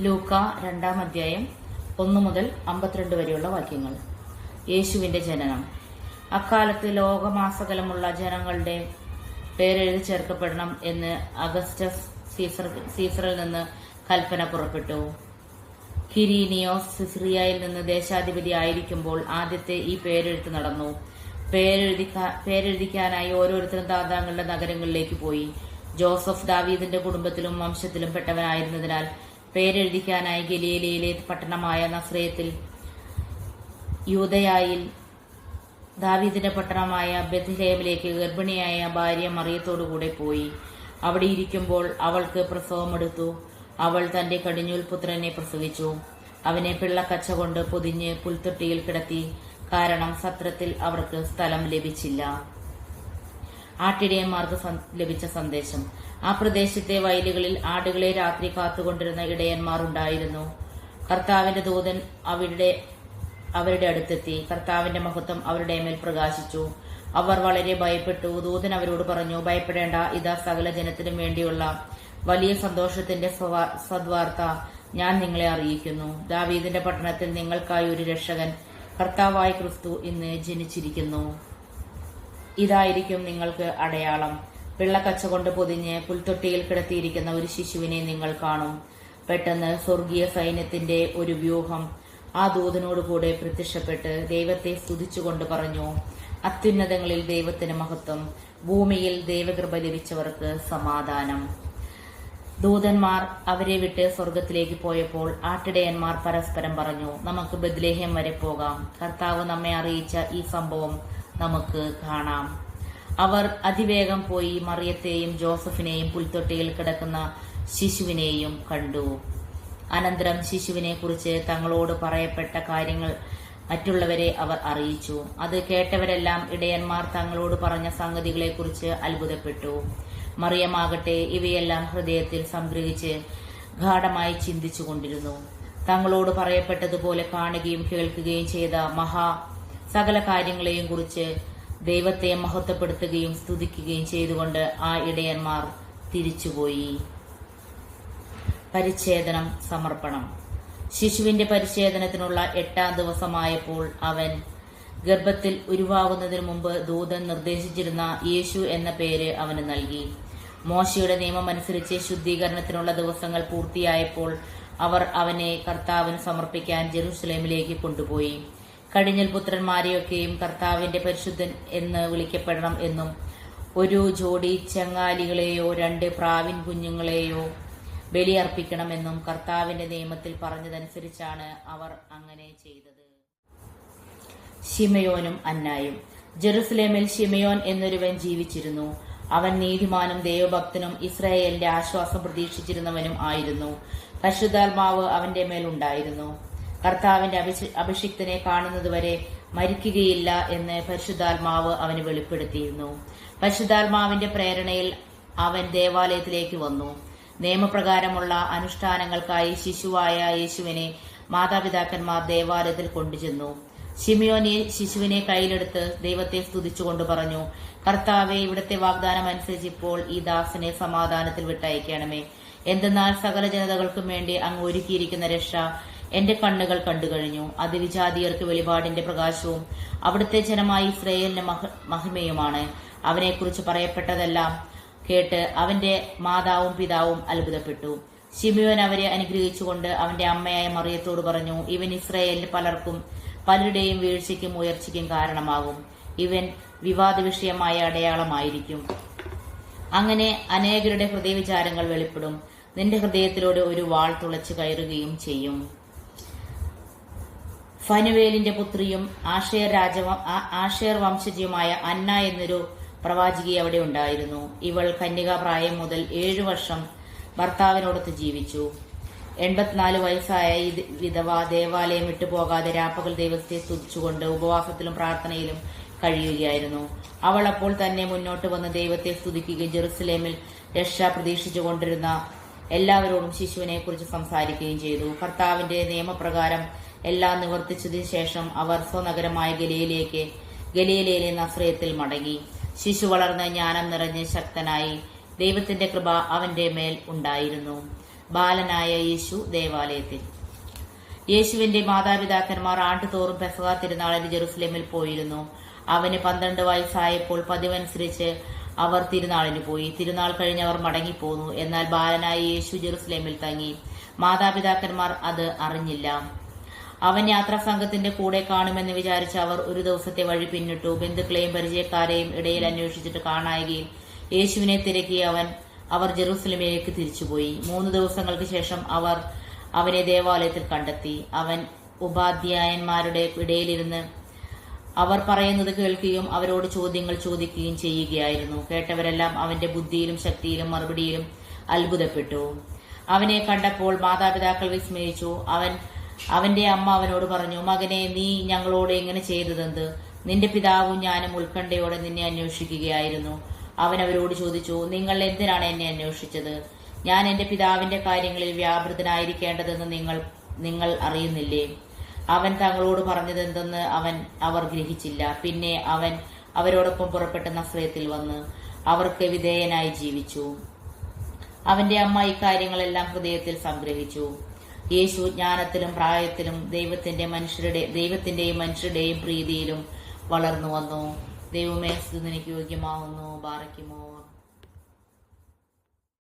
ലൂക്ക രണ്ടാം അധ്യായം ഒന്നു മുതൽ അമ്പത്തിരണ്ട് വരെയുള്ള വാക്യങ്ങൾ. യേശുവിന്റെ ജനനം. അക്കാലത്ത് ലോകമാസകലമുള്ള ജനങ്ങളുടെ പേരെഴുതി ചേർക്കപ്പെടണം എന്ന് അഗസ്റ്റസ് സീസർ സീസറിൽ നിന്ന് കൽപ്പന പുറപ്പെട്ടു. കിരീനിയോസ് സിസിറിയയിൽ നിന്ന് ദേശാധിപതി ആയിരിക്കുമ്പോൾ ആദ്യത്തെ ഈ പേരെഴുത്ത് നടന്നു. പേരെഴുതി പേരെഴുതിക്കാനായി ഓരോരുത്തരും താതാങ്ങളുടെ നഗരങ്ങളിലേക്ക് പോയി. ജോസഫ് ദാവീദിന്റെ കുടുംബത്തിലും വംശത്തിലും പെട്ടവനായിരുന്നതിനാൽ പേരെഴുതിക്കാനായി ഗലീലയിലെ പട്ടണമായ നസ്രയത്തിൽ യൂതയായിൽ ദാവീദിന്റെ പട്ടണമായ ബethലേമിലേക്ക് ഗർഭിണിയായ ഭാര്യ മറിയത്തോടുകൂടെ പോയി. അവിടെ ഇരിക്കുമ്പോൾ അവൾക്ക് പ്രസവമെടുത്തു അവൾ തന്റെ കടിഞ്ഞൂൽ പുത്രനെ പ്രസവിച്ചു. അവനെ പിള്ളക്കച്ച കൊണ്ട് പൊതിഞ്ഞ് പുൽത്തൊട്ടിയിൽ കിടത്തി. കാരണം സത്രത്തിൽ അവർക്ക് സ്ഥലം ലഭിച്ചില്ല. ആട്ടിടയന്മാർക്ക് ലഭിച്ച സന്ദേശം. ആ പ്രദേശത്തെ വയലുകളിൽ ആടുകളെ രാത്രി കാത്തുകൊണ്ടിരുന്ന ഇടയന്മാർ ഉണ്ടായിരുന്നു. കർത്താവിന്റെ ദൂതൻ അവരുടെ അവരുടെ അടുത്തെത്തി. കർത്താവിന്റെ മഹത്വം അവരുടെ മേൽ പ്രകാശിച്ചു. അവർ വളരെ ഭയപ്പെട്ടു. ദൂതൻ അവരോട് പറഞ്ഞു ഭയപ്പെടേണ്ട. ഇതാ സകല ജനത്തിനും വേണ്ടിയുള്ള വലിയ സന്തോഷത്തിന്റെ സദ്വാർത്ത ഞാൻ നിങ്ങളെ അറിയിക്കുന്നു. ദാവീദിന്റെ പട്ടണത്തിൽ നിങ്ങൾക്കായി ഒരു രക്ഷകൻ കർത്താവായി ക്രിസ്തു ഇന്ന് ജനിച്ചിരിക്കുന്നു. ഇതായിരിക്കും നിങ്ങൾക്ക് അടയാളം. വെള്ളക്കച്ച കൊണ്ട് പൊതിഞ്ഞ് പുൽത്തൊട്ടിയിൽ കിടത്തിയിരിക്കുന്ന ഒരു ശിശുവിനെ നിങ്ങൾ കാണും. പെട്ടെന്ന് സ്വർഗീയ സൈന്യത്തിന്റെ ഒരു വ്യൂഹം ആ ദൂതനോട് കൂടെ പ്രത്യക്ഷപ്പെട്ട് ദൈവത്തെ സ്തുതിച്ചുകൊണ്ട് പറഞ്ഞു അത്യുന്നതങ്ങളിൽ ദൈവത്തിന് മഹത്വം ഭൂമിയിൽ ദൈവകൃപ ലഭിച്ചവർക്ക് സമാധാനം. ദൂതന്മാർ അവരെ വിട്ട് സ്വർഗത്തിലേക്ക് പോയപ്പോൾ ആട്ടിടയന്മാർ പരസ്പരം പറഞ്ഞു നമുക്ക് ബദ്ലേഹ്യം വരെ പോകാം. കർത്താവ് നമ്മെ അറിയിച്ച ഈ സംഭവം നമുക്ക് കാണാം. അവർ അതിവേഗം പോയി മറിയത്തെയും ജോസഫിനെയും പുൽത്തൊട്ടിയിൽ കിടക്കുന്ന ശിശുവിനെയും കണ്ടു. അനന്തരം ശിശുവിനെ കുറിച്ച് തങ്ങളോട് പറയപ്പെട്ട കാര്യങ്ങൾ മറ്റുള്ളവരെ അവർ അറിയിച്ചു. അത് കേട്ടവരെല്ലാം ഇടയന്മാർ തങ്ങളോട് പറഞ്ഞ സംഗതികളെക്കുറിച്ച് അത്ഭുതപ്പെട്ടു. മറിയമാകട്ടെ ഇവയെല്ലാം ഹൃദയത്തിൽ സംഗ്രഹിച്ച് ഗാഠമായി ചിന്തിച്ചുകൊണ്ടിരുന്നു. തങ്ങളോട് പറയപ്പെട്ടതുപോലെ കാണുകയും കേൾക്കുകയും ചെയ്ത മഹാ സകല കാര്യങ്ങളെയും കുറിച്ച് ദൈവത്തെ മഹത്വപ്പെടുത്തുകയും സ്തുതിക്കുകയും ചെയ്തുകൊണ്ട് ആ ഇടയന്മാർ തിരിച്ചുപോയി. പരിച്ഛേദനം സമർപ്പണം. ശിശുവിന്റെ പരിച്ഛേദനത്തിനുള്ള എട്ടാം ദിവസമായപ്പോൾ അവൻ ഗർഭത്തിൽ ഉരുവാകുന്നതിന് മുമ്പ് ദൂതൻ നിർദ്ദേശിച്ചിരുന്ന യേശു എന്ന പേര് അവന് നൽകി. മോശയുടെ നിയമം അനുസരിച്ച് ശുദ്ധീകരണത്തിനുള്ള ദിവസങ്ങൾ പൂർത്തിയായപ്പോൾ അവർ അവനെ കർത്താവിന് സമർപ്പിക്കാൻ ജെറുസലേമിലേക്ക് കൊണ്ടുപോയി. കഴിഞ്ഞൽ പുത്രന്മാരെയൊക്കെയും കർത്താവിന്റെ പരിശുദ്ധൻ എന്ന് വിളിക്കപ്പെടണം എന്നും ഒരു ജോഡി ചെങ്ങാലികളെയോ രണ്ട് പ്രാവിൻ കുഞ്ഞുങ്ങളെയോ ബലിയർപ്പിക്കണമെന്നും കർത്താവിന്റെ നിയമത്തിൽ പറഞ്ഞതനുസരിച്ചാണ് അവർ അങ്ങനെ ചെയ്തത്. ഷിമയോനും അന്നായും. ജെറുസലേമിൽ ഷിമയോൻ എന്നൊരുവൻ ജീവിച്ചിരുന്നു. അവൻ നീതിമാനും ദൈവഭക്തനും ഇസ്രായേലിന്റെ ആശ്വാസം പ്രതീക്ഷിച്ചിരുന്നവനും ആയിരുന്നു. പരിശുദ്ധാത്മാവ് അവന്റെ മേൽ ഉണ്ടായിരുന്നു. കർത്താവിന്റെ അഭിഷ- അഭിഷിക്തനെ കാണുന്നതുവരെ മരിക്കുകയില്ല എന്ന് പരിശുദ്ധാത്മാവ് അവന് വെളിപ്പെടുത്തിയിരുന്നു. പരിശുദ്ധാത്മാവിന്റെ പ്രേരണയിൽ അവൻ ദേവാലയത്തിലേക്ക് വന്നു. നിയമപ്രകാരമുള്ള അനുഷ്ഠാനങ്ങൾക്കായി ശിശുവായ യേശുവിനെ മാതാപിതാക്കന്മാർ ദേവാലയത്തിൽ കൊണ്ടുചെന്നു. ഷിമിയോനെ ശിശുവിനെ കയ്യിലെടുത്ത് ദൈവത്തെ സ്തുതിച്ചുകൊണ്ട് പറഞ്ഞു കർത്താവെ ഇവിടുത്തെ വാഗ്ദാനം അനുസരിച്ച് ഇപ്പോൾ ഈ ദാസനെ സമാധാനത്തിൽ വിട്ടയക്കണമേ. എന്തെന്നാൽ സകല ജനതകൾക്കും വേണ്ടി അങ്ങ് ഒരുക്കിയിരിക്കുന്ന രക്ഷ എന്റെ കണ്ണുകൾ കണ്ടു കഴിഞ്ഞു. അത് വിജാതിയർക്ക് വെളിപാടിന്റെ പ്രകാശവും അവിടുത്തെ ജനമായി ഇസ്രയേലിന്റെ മഹ- മഹിമയുമാണ്. അവനെക്കുറിച്ച് പറയപ്പെട്ടതെല്ലാം കേട്ട് അവന്റെ മാതാവും പിതാവും അത്ഭുതപ്പെട്ടു. ശിമിയോൻ അവരെ അനുഗ്രഹിച്ചുകൊണ്ട് അവന്റെ അമ്മയായ മറിയത്തോട് പറഞ്ഞു ഇവൻ ഇസ്രയേലിന് പലർക്കും പലരുടെയും വീഴ്ചയ്ക്കും ഉയർച്ചയ്ക്കും കാരണമാകും. ഇവൻ വിവാദ വിഷയമായ അടയാളമായിരിക്കും. അങ്ങനെ അനേകരുടെ ഹൃദയവിചാരങ്ങൾ വെളിപ്പെടും. നിന്റെ ഹൃദയത്തിലൂടെ ഒരു വാൾ തുളച്ചു കയറുകയും ചെയ്യും. ഫനുവേലിന്റെ പുത്രിയും ആഷേർ രാജവ ആഷേർ വംശജിയുമായ അന്ന എന്നൊരു പ്രവാചകി അവിടെ ഉണ്ടായിരുന്നു. ഇവൾ കന്യകാപ്രായം മുതൽ ഏഴു വർഷം ഭർത്താവിനോടൊത്ത് ജീവിച്ചു. എൺപത്തിനാല് വയസ്സായ ഈ വിധവ ദേവാലയം വിട്ടുപോകാതെ രാപ്പകൽ ദൈവത്തെ സ്തുതിച്ചുകൊണ്ട് ഉപവാസത്തിലും പ്രാർത്ഥനയിലും കഴിയുകയായിരുന്നു. അവൾ അപ്പോൾ തന്നെ മുന്നോട്ട് വന്ന് ദൈവത്തെ സ്തുതിക്കുകയും ജെറുസലേമിൽ രക്ഷ പ്രതീക്ഷിച്ചുകൊണ്ടിരുന്ന എല്ലാവരോടും ശിശുവിനെ കുറിച്ച് സംസാരിക്കുകയും ചെയ്തു. ഭർത്താവിന്റെ നിയമപ്രകാരം എല്ലാം നിവർത്തിച്ചതിനു ശേഷം അവർ സ്വനഗരമായ ഗലയിലേക്ക് ഗലീലയിലെ നസ്രയത്തിൽ മടങ്ങി. ശിശു വളർന്ന് ജ്ഞാനം നിറഞ്ഞ് ശക്തനായി ദൈവത്തിന്റെ കൃപ അവന്റെ മേൽ ഉണ്ടായിരുന്നു. ബാലനായ യേശു ദേവാലയത്തിൽ. യേശുവിന്റെ മാതാപിതാക്കന്മാർ ആണ്ടുതോറും പെസഹ തിരുനാളിൽ ജെറുസലേമിൽ പോയിരുന്നു. അവന് പന്ത്രണ്ട് വയസ്സായപ്പോൾ പതിവനുസരിച്ച് അവർ തിരുനാളിന് പോയി. തിരുനാൾ കഴിഞ്ഞവർ മടങ്ങിപ്പോന്നു. എന്നാൽ ബാലനായ യേശു ജെറുസലേമിൽ തങ്ങി. മാതാപിതാക്കന്മാർ അത് അറിഞ്ഞില്ല. അവൻ യാത്രാ സംഘത്തിന്റെ കൂടെ കാണുമെന്ന് വിചാരിച്ച അവർ ഒരു ദിവസത്തെ വഴി പിന്നിട്ടു. ബന്ധുക്കളെയും പരിചയക്കാരെയും ഇടയിൽ അന്വേഷിച്ചിട്ട് കാണായുകയും യേശുവിനെ തിരക്കി അവൻ അവർ ജെറൂസലമിലേക്ക് തിരിച്ചുപോയി. മൂന്ന് ദിവസങ്ങൾക്ക് ശേഷം അവർ അവനെ ദേവാലയത്തിൽ കണ്ടെത്തി. അവൻ ഉപാധ്യായന്മാരുടെ ഇടയിലിരുന്ന് അവർ പറയുന്നത് കേൾക്കുകയും അവരോട് ചോദ്യങ്ങൾ ചോദിക്കുകയും ചെയ്യുകയായിരുന്നു. കേട്ടവരെല്ലാം അവന്റെ ബുദ്ധിയിലും ശക്തിയിലും മറുപടിയിലും അത്ഭുതപ്പെട്ടു. അവനെ കണ്ടപ്പോൾ മാതാപിതാക്കൾ വിസ്മയിച്ചു. അവൻ അവന്റെ അമ്മ അവനോട് പറഞ്ഞു മകനെ നീ ഞങ്ങളോട് എങ്ങനെ ചെയ്തതെന്ത്? നിന്റെ പിതാവും ഞാനും ഉത്കണ്ഠയോടെ നിന്നെ അന്വേഷിക്കുകയായിരുന്നു. അവൻ അവരോട് ചോദിച്ചു നിങ്ങൾ എന്തിനാണ് എന്നെ അന്വേഷിച്ചത്? ഞാൻ എന്റെ പിതാവിന്റെ കാര്യങ്ങളിൽ വ്യാപൃതനായിരിക്കേണ്ടതെന്ന് നിങ്ങൾ നിങ്ങൾ അറിയുന്നില്ലേ? അവൻ തങ്ങളോട് പറഞ്ഞതെന്തെന്ന് അവൻ അവർ ഗ്രഹിച്ചില്ല. പിന്നെ അവൻ അവരോടൊപ്പം പുറപ്പെട്ട നസ്രയത്തിൽ വന്ന് അവർക്ക് വിധേയനായി ജീവിച്ചു. അവന്റെ അമ്മ ഇക്കാര്യങ്ങളെല്ലാം ഹൃദയത്തിൽ സംഗ്രഹിച്ചു. യേശു ജ്ഞാനത്തിലും പ്രായത്തിലും ദൈവത്തിന്റെ മനുഷ്യരുടെ ദൈവത്തിന്റെയും മനുഷ്യരുടെയും പ്രീതിയിലും വളർന്നു വന്നു. ദൈവമേ സ്തുതിനിക്ക് യോഗ്യമാവുന്നു. ബാറയ്ക്കുമോ